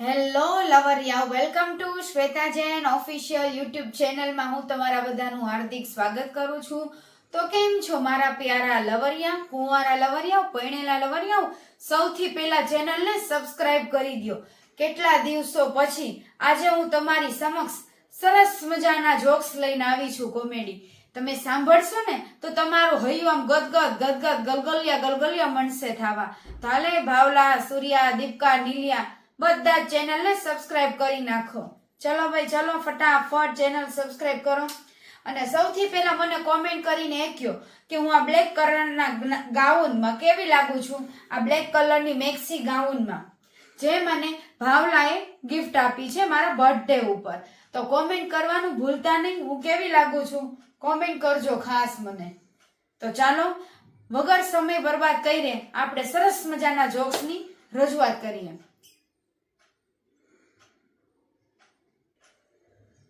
Hello લવરિયા welcome to Shweta Jain official YouTube ચેનલમાં હું તમારા બધાનું હાર્દિક સ્વાગત કરું છું. તો કેમ છો મારા પ્યારા લવરિયા, કુંવારા લવરિયાઓ પૈણેલા લવરિયાઓ સૌથી પહેલા ચેનલને સબસ્ક્રાઇબ કરી દો કેટલા દિવસો પછી આજે હું તમારી સમક્ષ સરસ મજાના જોક્સ લઈને આવી છું કોમેડી તમે સાંભળશો ને તો તમારું હૈયું આમ ગદગદ ગદગદ, ગલગલિયા ગલગલિયા મનસે થાવા. તાલે ભાવલા, સૂર્યા, દીપકા, નીલિયા બધા ચેનલને સબસ્ક્રાઇબ કરી નાખો. ચલો ભાઈ, ચલો ફટાફટ ચેનલ સબસ્ક્રાઇબ કરો. અને સૌથી પહેલા મને કોમેન્ટ કરીને એ કહો કે હું આ બ્લેક કલરના ગાઉનમાં કેવી લાગુ છું? આ બ્લેક કલરની મેક્સી ગાઉનમાં. જે મને ભાવલાએ ગિફ્ટ આપી છે મારા બર્થડે ઉપર. તો કોમેન્ટ કરવાનું ભૂલતા નહીં, હું કેવી લાગુ છું? કોમેન્ટ કરજો ખાસ મને. તો ચાલો, વગર સમય બરબાદ કરીને આપણે સરસ મજાના જોક્સની રજૂઆત કરીએ.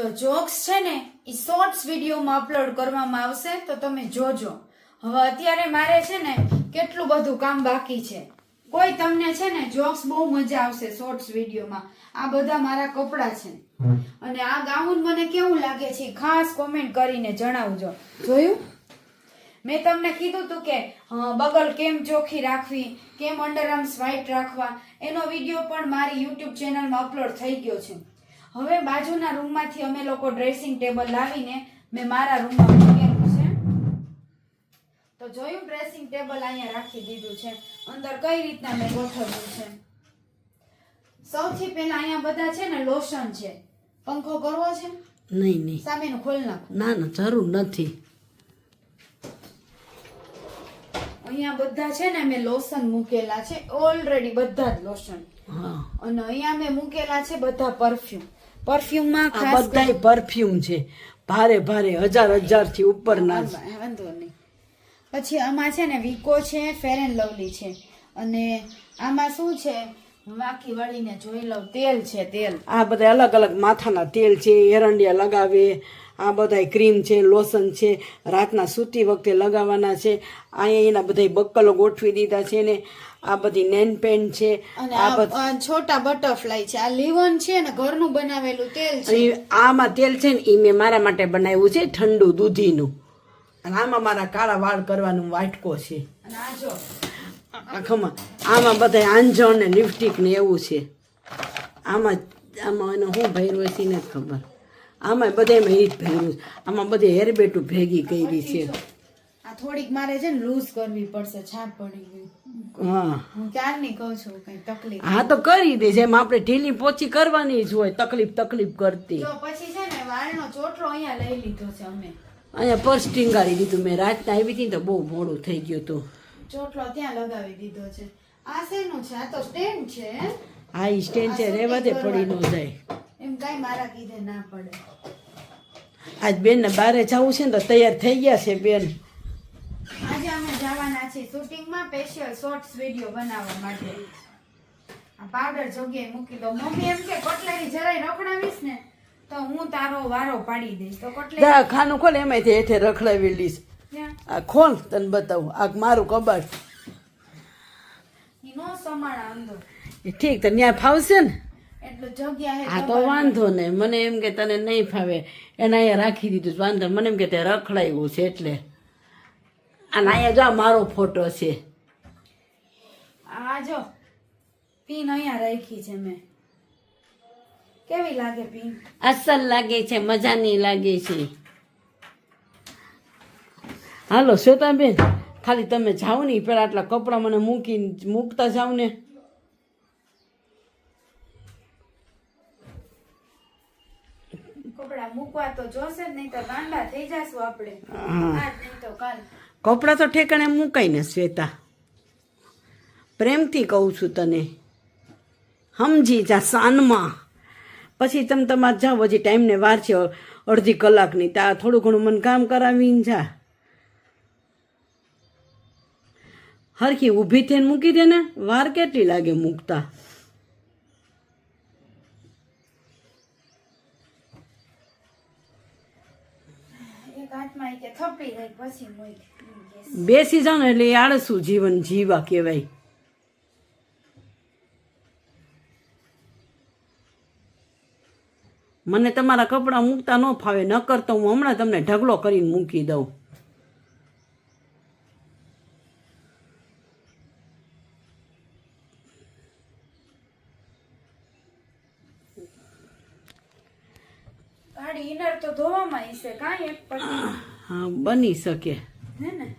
તો જોક્સ છે ને એ શોર્ટ્સ વિડીયોમાં અપલોડ કરવામાં આવશે તો તમે જોજો. હવે અત્યારે મારે છે ને કેટલું બધું કામ બાકી છે. કોઈ તમને છે ને જોક્સ બહુ મજા આવશે શોર્ટ્સ વિડીયોમાં. આ બધા મારા કપડાં છે. અને આ ગાઉન મને કેવું લાગે છે ખાસ કોમેન્ટ કરીને જણાવજો. જોયું? મેં તમને કીધું તું કે બગલ કેમ ચોખ્ખી રાખવી કેમ અંડરઆર્મ્સ વ્હાઇટ રાખવા એનો વીડિયો પણ મારી યુટ્યુબ ચેનલમાં અપલોડ થઈ ગયો છે. હવે બાજુના રૂમમાંથી અમે લોકો ડ્રેસિંગ ટેબલ લાવીને મેં મારા રૂમમાં મૂકેલું છે. તો જોયું ડ્રેસિંગ ટેબલ અહીંયા રાખી દીધું છે. અંદર કઈ રીતના મેં ગોઠવ્યું છે? સૌથી પહેલા અહીંયા બધા છે ને લોશન છે. પંખો કરવો છે? નહીં નહીં. સામેનું ખોલ નાખો. ના ના જરૂર નથી. અહીંયા બધા છે ને મેં લોશન મૂકેલા છે. ઓલરેડી બધા જ લોશન હા. અને અહીંયા મેં મૂકેલા છે બધા પરફ્યુમ પરફ્યુમમાં આ બધાય પરફ્યુમ છે. ભારે ભારે હજાર હજારથી ઉપરના વાંધો નહીં પછી આમાં છે ને વિકો છે ફેર એન્ડ લવલી છે. અને આમાં શું છે? વાકી વળીને જોઈ લઉં તેલ છે તેલ. આ બધા અલગ અલગ માથાના તેલ છે એરંડિયા લગાવે આ બધા ક્રીમ છે લોશન છે રાતના સૂતી વખતે લગાવવાના છે. અહીંયા એના બધા બક્કલો ગોઠવી દીધા છે ને. આ બધી નેન પેન છે. આ છોટા બટરફ્લાય છે. આ લીવન છે ને ઘરનું બનાવેલું તેલ છે. આમાં તેલ છે ને એ મેં મારા માટે બનાવ્યું છે ઠંડુ દૂધીનું. અને આમાં મારા કાળા વાળ કરવાનું વાટકો છે. અને આ જો. આખામાં આમાં બધા આંજણ ને લિપસ્ટિક ને એવું છે. આમાં આમાં એને શું ભર્યું છે ને ખબર. આમાં બધામાં એ જ ભેગું આમાં બધે હેરબેટું ભેગી કરી છે. આ થોડીક મારે છે ને લૂઝ કરવી પડશે છાપ પડી ગઈ. હા. હું ક્યારની કહું છું કઈ તકલીફ હા તો કરી દે જેમ આપણે ઢીલી પોચી કરવાની જ હોય તકલીફ તકલીફ કરતી. પછી છે ને વાળનો ચોટલો અહીંયા લઈ લીધો છે અમે. અહીંયા પર્સ ટીંગાડી દીધું મેં રાતના આવી હતી તો બહુ મોડું થઈ ગયું હતું. ચોટલો ત્યાં લગાવી દીધો છે. આ શેનું છે? આ તો સ્ટેન્ડ છે હે? એ સ્ટેન્ડ છે રેવા દે પડી ન જાય. એમ કઈ મારા કીધે ના પડે. આજ બેન ને બારે જવું છે ને તો તૈયાર થઈ ગયા છે બેન. આજે અમે જવાના છીએ શૂટિંગમાં સ્પેશિયલ શોર્ટ્સ વીડિયો બનાવવા માટે. આ પાવડર જગ્યાએ મૂકી દો. મમ્મી એમ કે કટલેરી જરાય રખડાવીશ ને તો હું તારો વારો પાડી દઈશ. તો કટલેરી ખાનું ખોલ એમાંથી હેઠે રખડાવી લઈશ. આ ખોલ તને બતાવું. આ મારું કબાટ. નો સમાણા અંદર. ઠીક તો ત્યાં ફાવશે ને? હે આ તો વાંધો નહીં. મને એમ કે તને નહીં ફાવે. એને અહીંયા રાખી દીધું વાંધો મને એમ કે તે રખડાયું છે એટલે. અને અહીંયા જો મારો ફોટો છે. આ જો પીન અહીંયા રાખી છે મેં. કેવી લાગે પીન? અસલ લાગે છે મજાની લાગે છે. હાલો શ્વેતાબેન ખાલી તમે જાઓ ને પેલા આટલા કપડાં મને મૂકીને મૂકતા જાઓ ને. કપડા મૂકવા તો જોશે જ નહીં તો ગાંડા થઈ જાશું આપણે. આજ નહીં તો કાલ. કપડાં તો ઠેકાણે મુકાય ને શ્વેતા. પ્રેમથી કહું છું તને. સમજી જા સાનમાં. પછી તમે તમારે જાઓ હજી ટાઈમને વાર છે અડધી કલાકની. ત્યાં થોડું ઘણું મને કામ કરાવીને જા. હરખી ઊભી થઈને મૂકી દે ને વાર કેટલી લાગે મૂકતા. બેસી જાવ એટલે આળસુ જીવન જીવા કહેવાય. મને તમારા કપડાં મૂકતા ન ફાવે ન તો હું હમણાં તમને ઢગલો કરીને મૂકી દઉં. ગાડી ઇનર તો ધોવામાં હશે કાંઈ એક પછી હા બની શકે. હે ને?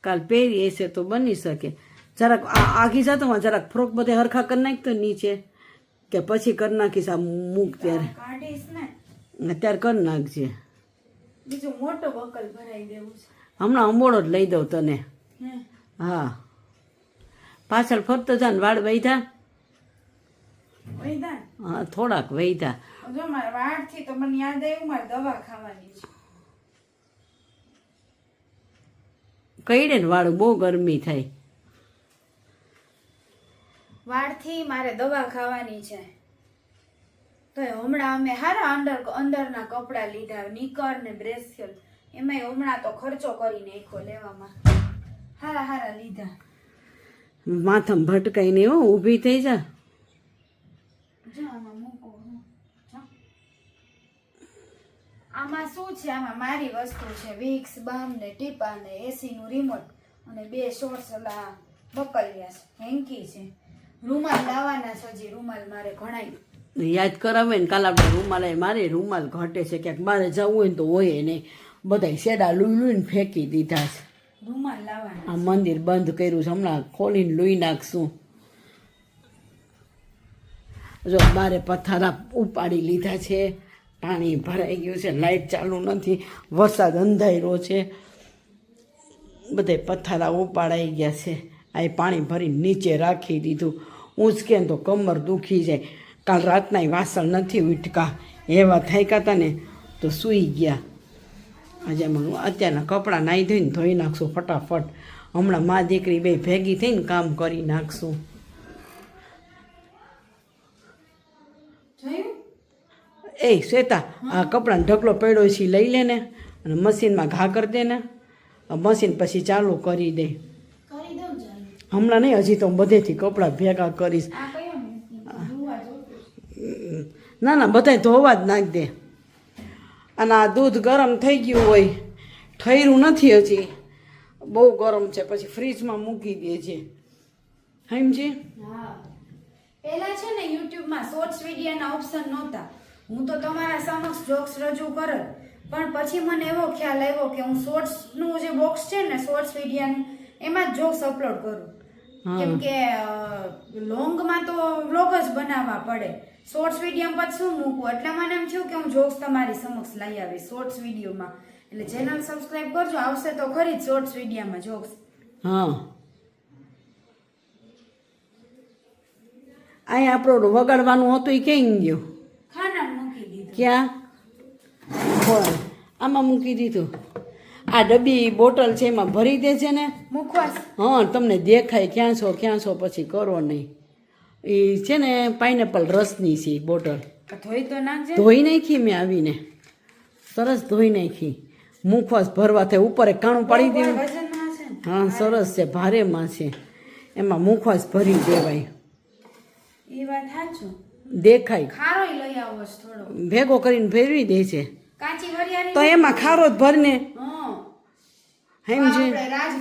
કાલ પહેરી હશે તો બની શકે. જરાક આ- આગી જતો જરાક ફ્રોક બધે હરખા કરી નાખતો નીચે. કે પછી કરી નાખીશ આ મૂક ત્યારે. અત્યારે કરી નાખજે. બીજું મોટો બકલ ભરાઈ દેવું છે. હમણાં અંબોળો જ લઈ દઉં તને. હા. પાછળ ફરતો જા ને વાળ વૈધા? હા થોડાક વૈધા. જો મારે વાળથી તો મને યાદ આવ્યું મારે દવા ખાવાની છે. કઈડે ને વાળું બહુ ગરમી થાય. વાળથી મારે દવા ખાવાની છે. તો હમણાં અમે હારા અંદર અંદરના કપડાં લીધા નિકર ને બ્રેસિયલ. એમાંય હમણાં તો ખર્ચો કરી નાખ્યો લેવામાં. હારા હારા લીધા. માથમ ભટકાઈ ને હો ઊભી થઈ જા. જો આમાં આમાં શું છે? આમાં મારી વસ્તુ છે. વિક્સ બામ ને ટીપા ને એસી નું રિમોટ અને બે શોર્ટ્સ ઓલા બકલિયા છે. હેન્કી છે. રૂમાલ લાવવાના છે હજી. રૂમાલ મારે ઘણાય. યાદ કરાવે ને કાલ આપણે રૂમાલ મારે રૂમાલ ઘટે છે. ક્યાંક મારે જવું હોય ને તો હોય નહીં બધા શેડા લુઈ લુઈને ફેંકી દીધા છે. રૂમાલ લાવવાના આ મંદિર બંધ કર્યું છે. હમણાં ખોલીને લુઈ નાખશું. જો મારે પથારા ઉપાડી લીધા છે. પાણી ભરાઈ ગયું છે લાઇટ ચાલુ નથી, વરસાદ અંધાર્યો છે. બધે પથારા ઉપાડાઈ ગયા છે. આ પાણી ભરી નીચે રાખી દીધું. ઊંચકે તો કમર દુખી જાય. કાલ રાતના વાસણ નથી ઉઠકા એવા થાક્યા હતા ને તો સૂઈ ગયા. આજે અમે અત્યારના કપડાં નાહી ધોઈને ધોઈ નાખશું ફટાફટ. હમણાં મા દીકરી બે ભેગી થઈને કામ કરી નાખશું જોયું એ શ્વેતા આ કપડાનો ઢગલો પડ્યો છે લઈ લે ને. અને મશીનમાં ઘા કરી દે ને. મશીન પછી ચાલુ કરી દે. હમણાં નહીં હજી તો હું બધેથી કપડાં ભેગા કરીશ. ને ના બધાય ધોવા જ નાખ દે. અને આ દૂધ ગરમ થઈ ગયું હોય ઠર્યું નથી હજી. બહુ ગરમ છે પછી ફ્રીજમાં મૂકી દે છે. સમજી હા. પહેલા છે ને યુટ્યુબમાં શોર્ટ્સ વિડીયોના ઓપ્શન નહોતા. હું તો તમારા સમક્ષ જોક્સ રજૂ કરત પણ પછી મને એવો ખ્યાલ આવ્યો કે હું શોર્ટ્સનું જે બોક્સ છે ને શોર્ટ્સ વિડીયાનું એમાં જ જોક્સ અપલોડ કરું. કેમ કે લોંગમાં તો વ્લોગ જ બનાવવા પડે. શોર્ટ્સ વીડિયો પછી શું મૂકવું? એટલે મને એમ થયું કે હું જોક્સ તમારી સમક્ષ લઈ આવીશ શોર્ટ્સ વિડીયોમાં. એટલે ચેનલ સબસ્ક્રાઇબ કરજો આવશે તો ખરી જ શોર્ટ્સ મીડિયામાં જોક્સ. હા. અહીંયા આપણું વગાડવાનું હતું એ ક્યાં ગયું? ક્યાં? હોય આમાં મૂકી દીધું. આ ડબ્બી બોટલ છે એમાં ભરી દે છે ને. હા તમને દેખાય ક્યાં છો ક્યાં છો પછી કરો નહીં. એ છે ને પાઇનેપલ રસની છે બોટલ. ધોઈ તો નાખજે. ધોઈ નાખી મેં આવીને. સરસ ધોઈ નાખી. મુખવાસ ભરવા થાય ઉપર એક કાણું પાડી દેવું. હા સરસ છે ભારેમાં છે. એમાં મુખવાસ ભરી દેવાય. એ વાત સાચું. દેખાય. ખારો લઈ આવો થોડો. ભેગો કરીને ફેરવી દે છે. કાચી વરિયાળી તો એમાં ખારો જ ભરને. હા. છે. રાજ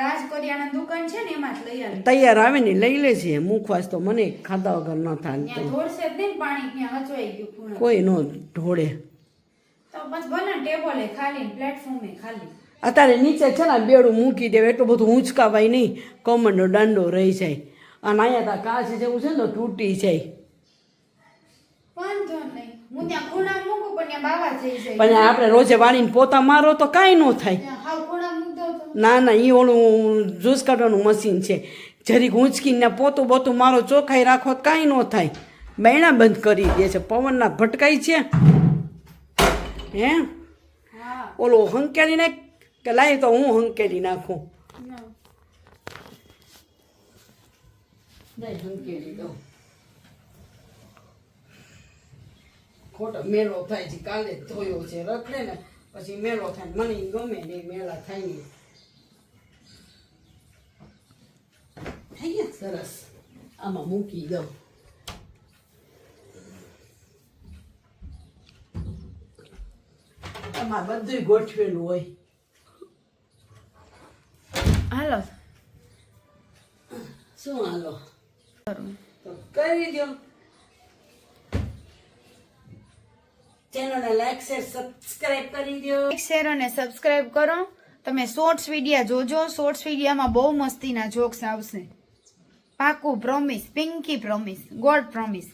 રાજ કરિયાણા દુકાન છે ને એમાં જ લઈ આવી તૈયાર આવે ને લઈ લે છે. મુખવાસ તો મને ખાધા વગર ન થાય ત્યાં ધોળશે જ નહીં પાણી ત્યાં હચવાઈ ગયું કોઈ નો ઢોળે તો પછી ભલે ટેબલે ખાલી પ્લેટફોર્મે ખાલી. અત્યારે નીચે છે ને બેડું મૂકી દેવે. એટલું બધું ઊંચકાવાય નહીં. કમરનો દાંડો રહી જાય. અને અહીંયા તા કાચ જેવું છે ને તૂટી જાય વાંધો નહીં હું ત્યાં ખૂણા મૂકું પણ ત્યાં બાવા થઈ જાય. પણ આપણે રોજે વાળીને પોતા મારો તો કાંઈ ન થાય. ના ના એ ઓલું જ્યુસ કાઢવાનું મશીન છે. જરીક ઊંચકીને પોતું બોતું મારો ચોખ્ખાઈ રાખો તો કાંઈ ન થાય. બૈણા બંધ કરી દે છે. પવનના ભટકાઈ છે. હે? ઓલું હંકેલી નાખ કે લાય તો હું હંકેલી નાખું. ના. હંકેલી દઉં ખોટો મેળો થાય છે કાલે થયો ધોયો છે રખડે ને પછી મેળો થાય મને ગમે ને મેળા થાય ને થઈ ગયા? સરસ. આમાં મૂકી દઉં. આમાં બધું ગોઠવેલું હોય. હાલો. શું હાલો? કરી. દો ચેનલને લાઈક શેર સબસ્ક્રાઇબ કરી દો. લાઈક શેર અને સબસ્ક્રાઇબ કરો. તમે શોર્ટ્સ વિડિયા જોજો. શોર્ટ્સ વિડિયામાં બહુ મસ્તીના જોક્સ આવશે. પાકું promise pinky promise god promise